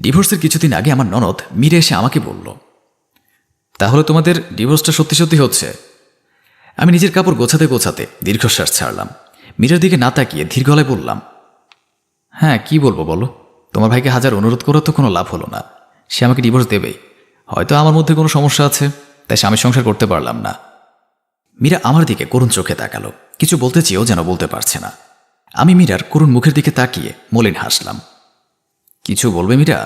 ডিভোর্সের কিছুদিন আগে আমার ননদ মিরে এসে আমাকে বলল, তাহলে তোমাদের ডিভোর্সটা সত্যি সত্যি হচ্ছে? আমি নিজের কাপড় গোছাতে গোছাতে দীর্ঘশ্বাস ছাড়লাম। মীরার দিকে না তাকিয়ে ধীর গলায় বললাম হ্যাঁ কি বলব বলো? তোমার ভাইকে হাজার অনুরোধ করার তো কোনো লাভ হলো না। সে আমাকে ডিভোর্স দেবেই। হয়তো আমার মধ্যে কোনো সমস্যা আছে, তাই স্বামী সংসার করতে পারলাম না। মীরা আমার দিকে করুণ চোখে তাকালো। কিছু বলতে চেয়েও যেন বলতে পারছে না। আমি মীরার করুণ মুখের দিকে তাকিয়ে মলিন হাসলাম। কিছু বলবে মীরা?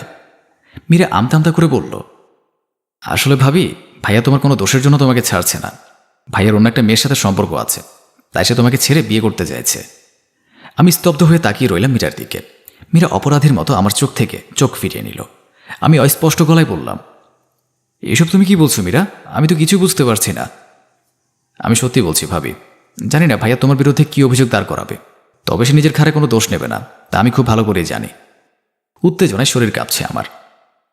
মীরা আমতা আমতা করে বলল, আসলে ভাবি, ভাইয়া তোমার কোনো দোষের জন্য তোমাকে ছাড়ছে না। ভাইয়ার অন্য একটা মেয়ের সাথে সম্পর্ক আছে, তাই সে তোমাকে ছেড়ে বিয়ে করতে চাইছে। আমি স্তব্ধ হয়ে তাকিয়ে রইলাম মীরার দিকে। মীরা অপরাধীর মতো আমার চোখ থেকে চোখ ফিরিয়ে নিল। আমি অস্পষ্ট গলায় বললাম, এসব তুমি কি বলছো মীরা? আমি তো কিছু বুঝতে পারছি না। আমি সত্যি বলছি ভাবি, জানি না ভাইয়া তোমার বিরুদ্ধে কি অভিযোগ দাঁড় করাবে। তবে সে নিজের ঘাড়ে কোনো দোষ নেবে না, তা আমি খুব ভালো করেই জানি। উত্তেজনায় শরীর কাঁপছে আমার।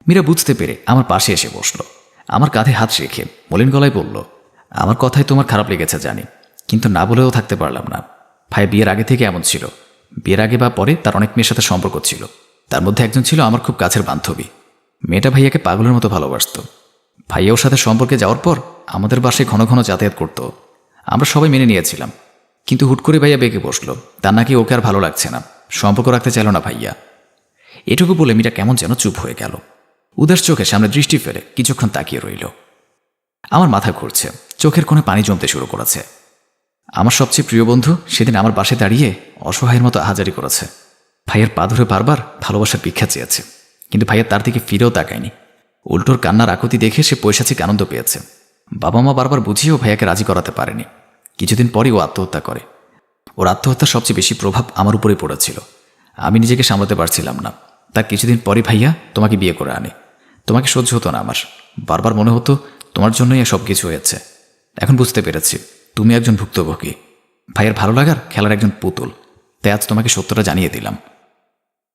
মীরা বুঝতে পেরে আমার পাশে এসে বসল। আমার কাঁধে হাত রেখে মলিন গলায় বলল, আমার কথায় তোমার খারাপ লেগেছে, জানি। কিন্তু না বলেও থাকতে পারলাম না। ভাই, বিয়ের আগে থেকে এমন ছিল। বিয়ের আগে বা পরে তার অনেক মেয়ের সাথে সম্পর্ক ছিল। তার মধ্যে একজন ছিল আমার খুব কাছের বান্ধবী। মেয়েটা ভাইয়াকে পাগলের মতো ভালোবাসত। ভাইয়া ওর সাথে সম্পর্কে যাওয়ার পর আমাদের বাসায় ঘন ঘন যাতায়াত করত। আমরা সবাই মেনে নিয়েছিলাম। কিন্তু হুট করে ভাইয়া বেঁকে বসল। তার নাকি ওকে আর ভালো লাগছে না। সম্পর্ক রাখতে চাইল না ভাইয়া। এটুকু বলে মিটা কেমন যেন চুপ হয়ে গেল। উদাস চোখে সামনে দৃষ্টি ফেলে কিছুক্ষণ তাকিয়ে রইল। আমার মাথা ঘুরছে, চোখের কোণে পানি জমতে শুরু করেছে। আমার সবচেয়ে প্রিয় বন্ধু সেদিন আমার পাশে দাঁড়িয়ে অসহায়ের মতো আহাজারি করেছে। ভাইয়ের পা ধরে বারবার ভালোবাসার ভিক্ষা চেয়েছে, কিন্তু ভাইয়া তার দিকে ফিরেও তাকায়নি। উল্টোর কান্নার আকুতি দেখে সে পৈশাচিক আনন্দ পেয়েছে। বাবা মা বারবার বুঝিয়েও ভাইয়াকে রাজি করাতে পারেনি। কিছুদিন পরই ও আত্মহত্যা করে। ওর আত্মহত্যার সবচেয়ে বেশি প্রভাব আমার উপরেই পড়েছিল। আমি নিজেকে সামলাতে পারছিলাম না। তার কিছুদিন পরই ভাইয়া তোমাকে বিয়ে করে আনে। তোমাকে সহ্য হতো না আমার। বারবার মনে হতো তোমার জন্যই সব কিছু হয়েছে। এখন বুঝতে পেরেছি, তুমি একজন ভুক্তভোগী। ভাইয়ের ভালো লাগার খেলার একজন পুতুল। তাই আজ তোমাকে সত্যটা জানিয়ে দিলাম।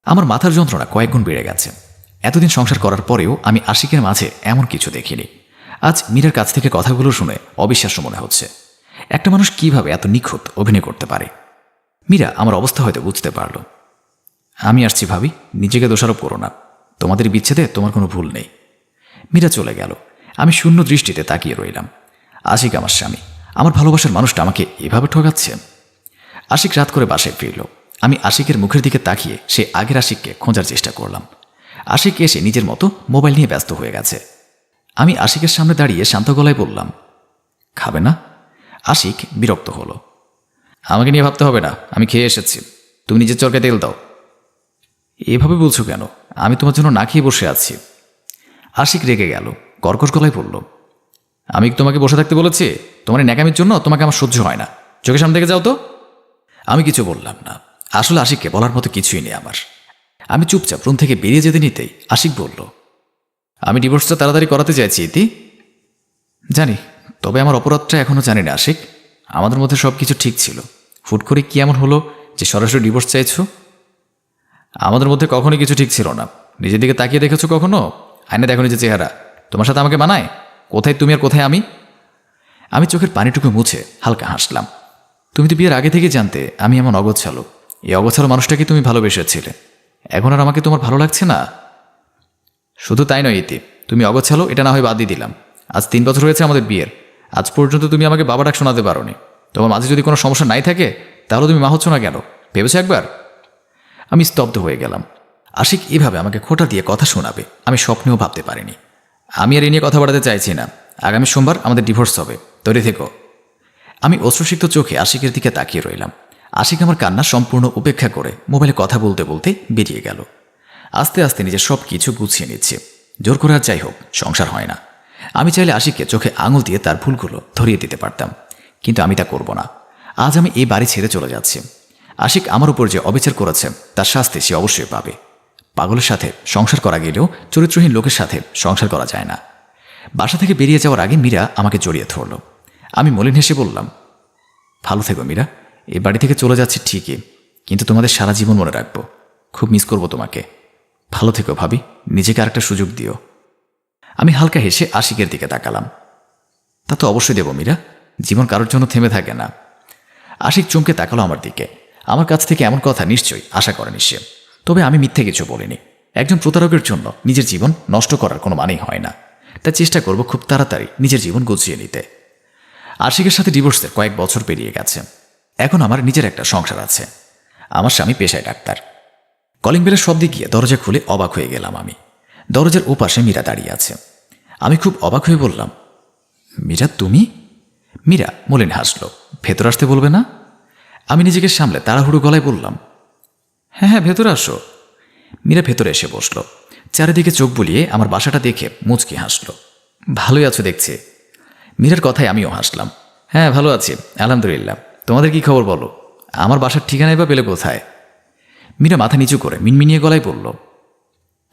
আমার মাথার যন্ত্রণা কয়েকগুণ বেড়ে গেছে। এতদিন সংসার করার পরেও আমি আশিকের মাঝে এমন কিছু দেখিনি। আজ মীরার কাছ থেকে কথাগুলো শুনে অবিশ্বাস্য মনে হচ্ছে। একটা মানুষ কীভাবে এত নিখুঁত অভিনয় করতে পারে? মীরা আমার অবস্থা হয়তো বুঝতে পারল। আমি আসছি ভাবি, নিজেকে দোষারোপ করো না। তোমাদের বিচ্ছেদে তোমার কোনো ভুল নেই। মীরা চলে গেল। আমি শূন্য দৃষ্টিতে তাকিয়ে রইলাম। আশিক আমার স্বামী, আমার ভালোবাসার মানুষটা আমাকে এভাবে ঠকাচ্ছে। আশিক রাত করে বাসায় ফিরল। আমি আশিকের মুখের দিকে তাকিয়ে সে আগের আশিককে খোঁজার চেষ্টা করলাম। আশিক এসে নিজের মতো মোবাইল নিয়ে ব্যস্ত হয়ে গেছে। আমি আশিকের সামনে দাঁড়িয়ে শান্ত গলায় বললাম, খাবে না? আশিক বিরক্ত হলো, আমাকে নিয়ে ভাবতে হবে না, আমি খেয়ে এসেছি। তুমি নিজের চরকে তেল দাও। এভাবে বলছো কেন? আমি তোমার জন্য না খেয়ে বসে আছি। আশিক রেগে গেল, কর্কশ গলায় বলল, আমি তোমাকে বসে থাকতে বলেছি? তোমার ন্যাকামির জন্য তোমাকে আমার সহ্য হয় না। চোখের সামনে থেকে যাও তো। আমি কিছু বললাম না। আসলে আশিককে বলার মতো কিছুই নেই আমার। আমি চুপচাপ রুম থেকে বেরিয়ে যেতে নিতেই আশিক বলল, আমি ডিভোর্সটা তাড়াতাড়ি করাতে চাইছি, ইতি? জানি, তবে আমার অপরাধটা এখনও জানি না, আশিক। আমাদের মধ্যে সব কিছু ঠিক ছিল। ফুট করে কি এমন হলো যে সরাসরি ডিভোর্স চাইছো? আমাদের মধ্যে কখনোই কিছু ঠিক ছিল না। নিজের দিকে তাকিয়ে দেখেছ কখনো? আয়না দেখো নিজের চেহারা। তোমার সাথে আমাকে মানায়? কোথায় তুমি আর কোথায় আমি? আমি চোখের পানিটুকু মুছে হালকা হাসলাম। তুমি তো বিয়ের আগে থেকে জানতে, আমি এমন অগোছালো। এই অগোছালো মানুষটাকে তুমি ভালোবেসেছিলে। এখন আর আমাকে তোমার ভালো লাগছে না? শুধু তাই নয়, ইতি। তুমি অগোছালো, এটা না হয় বাদ দিয়ে দিলাম। আজ তিন বছর হয়েছে আমাদের বিয়ের। আজ পর্যন্ত তুমি আমাকে বাবা ডাক শোনাতে পারোনি। তোমার মাঝে যদি কোনো সমস্যা নাই থাকে, তাহলে তুমি মা হচ্ছ না কেন? ভেবেছো একবার? আমি স্তব্ধ হয়ে গেলাম। আশিক এভাবে আমাকে খোটা দিয়ে কথা শোনাবে, আমি স্বপ্নেও ভাবতে পারিনি। আমি আর এ নিয়ে কথা বাড়াতে চাইছি না। আগামী সোমবার আমাদের ডিভোর্স হবে। তৈরি থেকো। আমি অশ্রুসিক্ত চোখে আশিকের দিকে তাকিয়ে রইলাম। আশিক আমার কান্না সম্পূর্ণ উপেক্ষা করে মোবাইলে কথা বলতে বলতে বেরিয়ে গেল। আস্তে আস্তে নিজের সব কিছু গুছিয়ে নিচ্ছে। জোর করে আর যাই হোক, সংসার হয় না। আমি চাইলে আশিককে চোখে আঙুল দিয়ে তার ভুলগুলো ধরিয়ে দিতে পারতাম। কিন্তু আমি তা করব না। আজ আমি এই বাড়ি ছেড়ে চলে যাচ্ছি। আশিক আমার উপর যে অবিচার করেছে, তার শাস্তি সে অবশ্যই পাবে। পাগলের সাথে সংসার করা গেলেও চরিত্রহীন লোকের সাথে সংসার করা যায় না। বাসা থেকে বেরিয়ে যাওয়ার আগে মীরা আমাকে জড়িয়ে ধরল। আমি মলিন হেসে বললাম, ভালো থেকো মীরা, এ বাড়ি থেকে চলে যাচ্ছে ঠিকই, কিন্তু তোমাদের সারা জীবন মনে রাখব। খুব মিস করব তোমাকে। ভালো থেকো ভাবি, নিজেকে আরেকটা সুযোগ দিও। আমি হালকা হেসে আশিকের দিকে তাকালাম। তা তো অবশ্যই দেব মীরা, জীবন কারোর জন্য থেমে থাকে না। আশিক চমকে তাকালো আমার দিকে। আমার কাছ থেকে এমন কথা নিশ্চয়ই আশা করেনি সে। তবে আমি মিথ্যে কিছু বলিনি। একজন প্রতারকের জন্য নিজের জীবন নষ্ট করার কোনো মানেই হয় না। তাই চেষ্টা করব খুব তাড়াতাড়ি নিজের জীবন গুছিয়ে নিতে। আশিকের সাথে ডিভোর্সের কয়েক বছর পেরিয়ে গেছে। এখন আমার নিজের একটা সংসার আছে। আমার স্বামী পেশায় ডাক্তার। কলিং বেলের শব্দে গিয়ে দরজা খুলে অবাক হয়ে গেলাম আমি। দরজার ওপাশে মীরা দাঁড়িয়ে আছে। আমি খুব অবাক হয়ে বললাম, মীরা, তুমি? মীরা মলিন হাসল, ভেতর আসতে বলবে না? আমি নিজেকে সামলে তাড়াহুড়ো গলায় বললাম হ্যাঁ হ্যাঁ ভেতরে আসো। মীরা ভেতরে এসে বসল। চারিদিকে চোখ বুলিয়ে আমার বাসাটা দেখে মুচকি হাসলো। ভালোই আছো দেখছি। মীরার কথায় আমিও হাসলাম। হ্যাঁ ভালো আছি, আলহামদুলিল্লাহ। তোমাদের কি খবর বলো? আমার বাসার ঠিকানাই বা পেলে কোথায়? মীরা মাথা নিচু করে মিনমিনিয়ে গলায় বলল,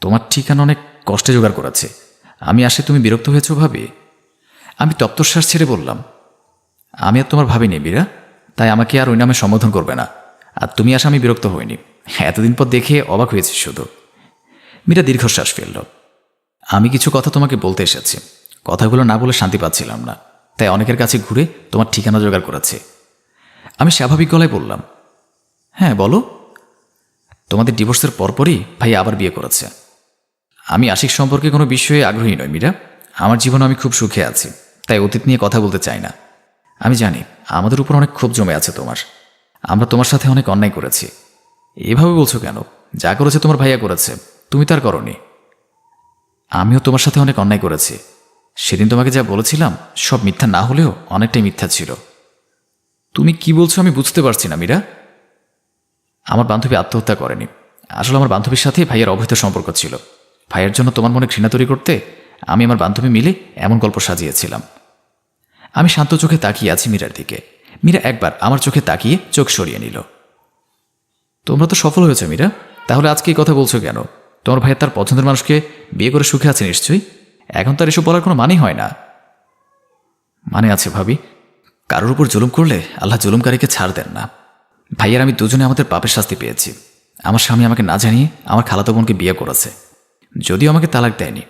তোমার ঠিকানা অনেক কষ্টে জোগাড় করেছে। আমি আসে তুমি বিরক্ত হয়েছো ভাবি? আমি তপ্তশ্বাস ছেড়ে বললাম, আমি আর তোমার ভাবিনি মীরা। তাই আমাকে আর ওই নামে সম্বোধন করবে না। আর তুমি আসা আমি বিরক্ত হইনি। এতদিন পর দেখে অবাক হয়েছি শুধু। মীরা দীর্ঘশ্বাস ফেলল। আমি কিছু কথা তোমাকে বলতে এসেছি। কথাগুলো না বলে শান্তি পাচ্ছিলাম না। তাই অনেকের কাছে ঘুরে তোমার ঠিকানা জোগাড় করেছে। আমি স্বাভাবিক গলায় বললাম হ্যাঁ বলো। তোমাদের ডিভোর্সের পরপরই ভাই আবার বিয়ে করেছে। আমি আশিক সম্পর্কে কোনো বিষয়ে আগ্রহী নই, মীরা। আমার জীবনে আমি খুব সুখে আছি। তাই অতীত নিয়ে কথা বলতে চাই না। আমি জানি আমাদের উপর অনেক ক্ষোভ জমে আছে তোমার। আমরা তোমার সাথে অনেক অন্যায় করেছি। এভাবে বলছো কেন? যা করেছে তোমার ভাইয়া করেছে। তুমি তার করনি। আমিও তোমার সাথে অনেক অন্যায় করেছি। সেদিন তোমাকে যা বলেছিলাম, সব মিথ্যা না হলেও অনেকটাই মিথ্যা ছিল। তুমি কি বলছো আমি বুঝতে পারছি না, মীরা। আমার বান্ধবী আত্মহত্যা করেনি। আসলে আমার বান্ধবীর সাথে ভাইয়ের অবৈধ সম্পর্ক ছিল। ভাইয়ের জন্য তোমার মনে ঘৃণা তৈরি করতে আমি আমার বান্ধবী মিলে এমন গল্প সাজিয়েছিলাম। আমি শান্ত চোখে তাকিয়ে আছি মীরার দিকে। মীরা একবার আমার চোখে তাকিয়ে চোখ সরিয়ে নিল। তোমরা তো সফল হয়েছে, মীরা। তাহলে আজকে এই কথা বলছো কেন? তোমার ভাইয়ের তার পছন্দের মানুষকে বিয়ে করে সুখে আছে নিশ্চয়ই? এখন তার এসব বলার কোনো মানেই হয় না। মানে আছে ভাবি, কারোর উপর জুলুম করলে আল্লাহ জুলুমকারীকে ছাড় দেন না। ভাইয়ার আমি দুজনে আমাদের পাপের শাস্তি পেয়েছি। আমার স্বামী আমাকে না জানিয়ে আমার খালাতো বোনকে বিয়ে করেছে। যদিও আমাকে তালাক দেয়নি,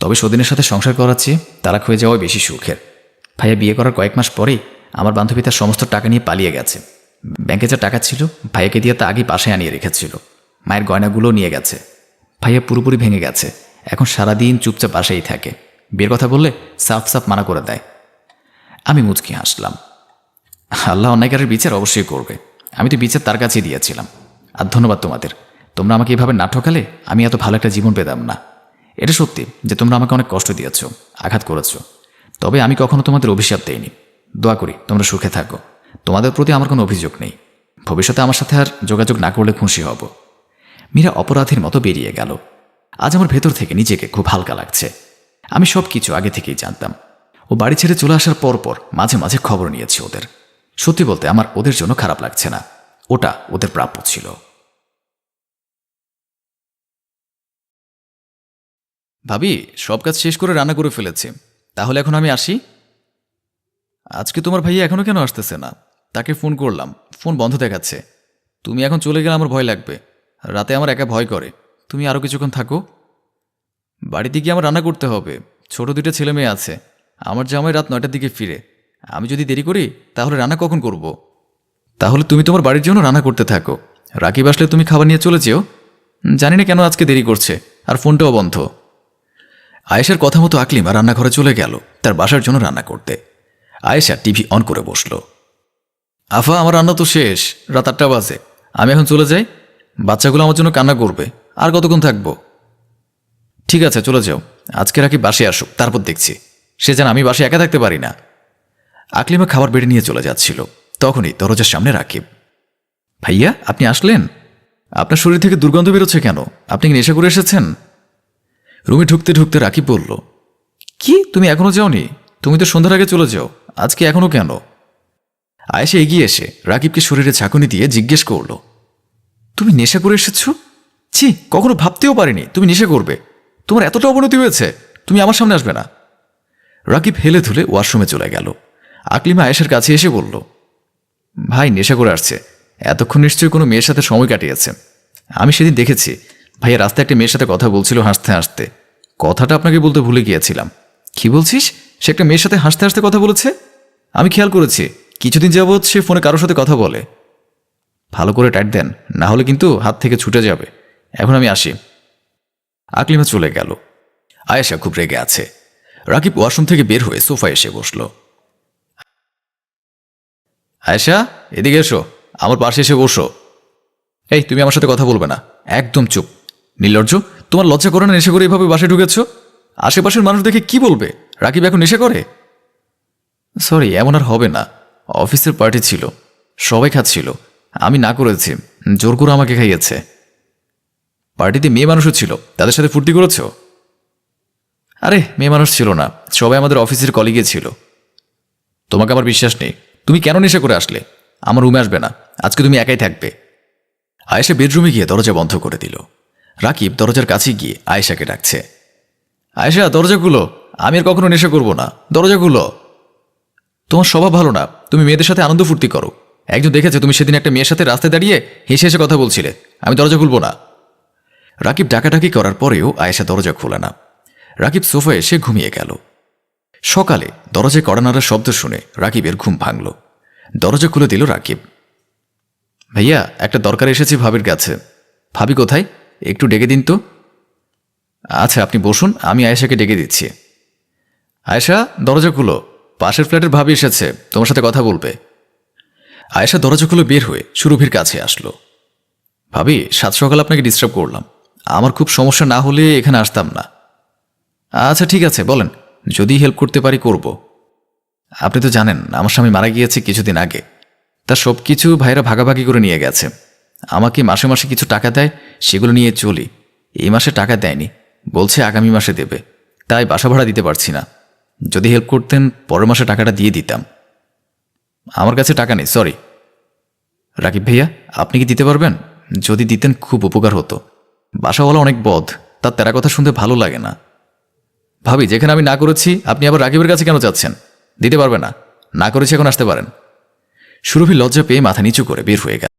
তবে সদিনের সাথে সংসার করাচ্ছি, তালাক হয়ে যাওয়া বেশি সুখের। ভাইয়া বিয়ে করার কয়েক মাস পরেই আমার বান্ধবী তার সমস্ত টাকা নিয়ে পালিয়ে গেছে। ব্যাংকে যা টাকা ছিল, ভাইয়াকে দিয়ে তা আগেই বাসায় আনিয়ে রেখেছিল। মায়ের গয়নাগুলো নিয়ে গেছে। ভাইয়া পুরোপুরি ভেঙে গেছে। এখন সারাদিন চুপচাপ বাসায় থাকে। বিয়ের কথা বললে সাফ সাফ মানা করে দেয়। আমি মুচকি হাসলাম। আল্লাহ অন্যায়কারের বিচার অবশ্যই করবে। আমি তো বিচার তার কাছেই দিয়েছিলাম। আর ধন্যবাদ তোমাদের। তোমরা আমাকে এভাবে না ঠকালে আমি এত ভালো একটা জীবন পেতাম না। এটা সত্যি যে তোমরা আমাকে অনেক কষ্ট দিয়েছ, আঘাত করেছ। তবে আমি কখনো তোমাদের অভিশাপ দেইনি। দোয়া করি, তোমরা সুখে থাকো। তোমাদের প্রতি আমার কোনো অভিযোগ নেই। ভবিষ্যতে আমার সাথে আর যোগাযোগ না করলে খুশি হব। মীরা অপরাধীর মতো বেরিয়ে গেল। আজ আমার ভেতর থেকে নিজেকে খুব হালকা লাগছে। আমি সব কিছু আগে থেকেই জানতাম। ও বাড়ি ছেড়ে চলে আসার পর পর মাঝে মাঝে খবর নিয়েছি ওদের। সত্যি বলতে আমার ওদের জন্য খারাপ লাগছে না। ওটা ওদের প্রাপ্য ছিল। ভাবি, সব কাজ শেষ করে রান্না করে ফেলেছি। তাহলে এখন আমি আসি। আজকে তোমার ভাইয়া এখনও কেন আসতেছে না? তাকে ফোন করলাম। ফোন বন্ধ দেখাচ্ছে। তুমি এখন চলে গেলে আমার ভয় লাগবে। রাতে আমার একা ভয় করে। তুমি আরও কিছুক্ষণ থাকো। বাড়িতে গিয়ে আমার রান্না করতে হবে। ছোট দুইটা ছেলে মেয়ে আছে। আমার জামাই রাত নয়টার দিকে ফিরে। আমি যদি দেরি করি, তাহলে রান্না কখন করব। তাহলে তুমি তোমার বাড়ির জন্য রান্না করতে থাকো। রাকিব আসলে তুমি খাবার নিয়ে চলে যেও। জানি না কেন আজকে দেরি করছে। আর ফোনটাও বন্ধ। আয়েশার কথা মতো আকলিমা রান্নাঘরে চলে গেল, তার বাসার জন্য রান্না করতে। আয়েশা টিভি অন করে বসল। আফা, আমার রান্না তো শেষ, রাত আটটা বাজে। আমি এখন চলে যাই? বাচ্চাগুলো আমার জন্য কান্না করবে, আর কতক্ষণ থাকব? ঠিক আছে, চলে যাও। আজকে রাখি বাসে আসুক, তারপর দেখছি। সে যেন আমি বাসে একা থাকতে পারি না। আকলিমা খাবার বেড়ে নিয়ে চলে যাচ্ছিল। তখনই দরজার সামনে রাকিব। ভাইয়া, আপনি আসলেন? আপনার শরীর থেকে দুর্গন্ধ বেরোচ্ছে কেন? আপনি কি নেশা করে এসেছেন? রুমে ঢুকতে ঢুকতে রাকিব বলল, কি? তুমি এখনও যাওনি? তুমি তো সন্ধ্যার আগে চলে যাও। আজকে এখনও কেন? আয়েশা এগিয়ে এসে রাকিবকে শরীরে ঝাঁকুনি দিয়ে জিজ্ঞেস করল, তুমি নেশা করে এসেছ? ছি, কখনো ভাবতেও পারিনি, তুমি নেশা করবে। তোমার এতটা অবনতি হয়েছে, তুমি আমার সামনে আসবে না। রাকিব হেলে ধুলে ওয়াশরুমে চলে গেল। আকলিমা আয়েশার কাছে এসে বলল, ভাই, নেশা করে আসছে। এতক্ষণ নিশ্চয়ই কোনো মেয়ের সাথে সময় কাটিয়েছে আমি সেদিন দেখেছি ভাইয়া, রাস্তায় একটা মেয়ের সাথে কথা বলছিল হাসতে হাসতে। কথাটা আপনাকে বলতে ভুলে গিয়েছিলাম। কি বলছিস? সে একটা মেয়ের সাথে হাসতে হাসতে কথা বলেছে? আমি খেয়াল করেছি, কিছুদিন যাবৎ সে ফোনে কারোর সাথে কথা বলে। ভালো করে টাইট দেন, না হলে কিন্তু হাত থেকে ছুটে যাবে। এখন আমি আসি। আকলিমা চলে গেল। আয়েশা খুব রেগে আছে। রাকিব ওয়াশরুম থেকে বের হয়ে সোফায় এসে বসল। আয়েশা, এদিকে এসো। আমার পাশে এসে বসো। এই, তুমি আমার সাথে কথা বলবে না। একদম চুপ। নির্লজ্জ, তোমার লজ্জা করে না নেশা করে এভাবে বাসে ঢুকেছ? আশেপাশের মানুষ দেখে কি বলবে? রাকিব এখন নেশা করে? সরি, এমন আর হবে না। অফিসের পার্টি ছিল, সবাই খাচ্ছিল, আমি না করেছি, জোর করে আমাকে খাইয়েছে। পার্টিতে মেয়ে মানুষও ছিল, তাদের সাথে ফুর্তি করেছ? আরে, মেয়ে মানুষ ছিল না, সবাই আমাদের অফিসের কলিগে ছিল। তোমাকে আমার বিশ্বাস নেই, তুমি কেন নেশা করে আসলে? আমার রুমে আসবে না, আজকে তুমি একাই থাকবে। আয়েশা বেডরুমে গিয়ে দরজা বন্ধ করে দিল। রাকিব দরজার কাছে গিয়ে আয়েশাকে ডাকছে। আয়েশা দরজাগুলো আমি আর কখনো নেশা করব না। দরজাগুলো তোমার স্বভাব ভালো না। তুমি মেয়েদের সাথে আনন্দ ফুর্তি করো। একজন দেখেছে তুমি সেদিন একটা মেয়ের সাথে রাস্তায় দাঁড়িয়ে হেসে হেসে কথা বলছিলে। আমি দরজা খুলবো না। রাকিব ডাকাডাকি করার পরেও আয়েশা দরজা খোলে না। রাকিব সোফায় এসে ঘুমিয়ে গেল। সকালে দরজায় কড়া নাড়ার শব্দ শুনে রাকিবের ঘুম ভাঙল। দরজা খুলে দিল রাকিব। ভাইয়া, একটা দরকার এসেছি ভাবির কাছে। ভাবি কোথায়? একটু ডেকে দিন তো। আচ্ছা আপনি বসুন, আমি আয়েশাকে ডেকে দিচ্ছি। আয়েশা, দরজা খুলো। পাশের ফ্ল্যাটের ভাবি এসেছে, তোমার সাথে কথা বলবে। আয়েশা দরজা খুলে বের হয়ে সুরভির কাছে আসলো। ভাবি, সাত সকাল আপনাকে ডিস্টার্ব করলাম। আমার খুব সমস্যা না হলে এখানে আসতাম না। আচ্ছা ঠিক আছে, বলেন। যদি হেল্প করতে পারি, করব। আপনি তো জানেন, আমার স্বামী মারা গিয়েছে কিছুদিন আগে। তার সব কিছু ভাইরা ভাগাভাগি করে নিয়ে গেছে। আমাকে মাসে মাসে কিছু টাকা দেয় সেগুলো নিয়ে চলি। এই মাসে টাকা দেয়নি। বলছে আগামী মাসে দেবে। তাই বাসা ভাড়া দিতে পারছি না। যদি হেল্প করতেন, পরের মাসে টাকাটা দিয়ে দিতাম। আমার কাছে টাকা নেই সরি রাকিব ভাইয়া, আপনি কি দিতে পারবেন? যদি দিতেন খুব উপকার হতো। বাসাওয়ালা অনেক বধ তার তেরা কথা শুনতে ভালো লাগে না। ভাবি, যেখানে আমি না করেছি, আপনি আবার রাকিবের কাছে কেন যাচ্ছেন? দিতে পারবে না। না করেছি এখন আসতে পারেন। সুরভি লজ্জা পেয়ে মাথা নিচু করে বের হয়ে গেল।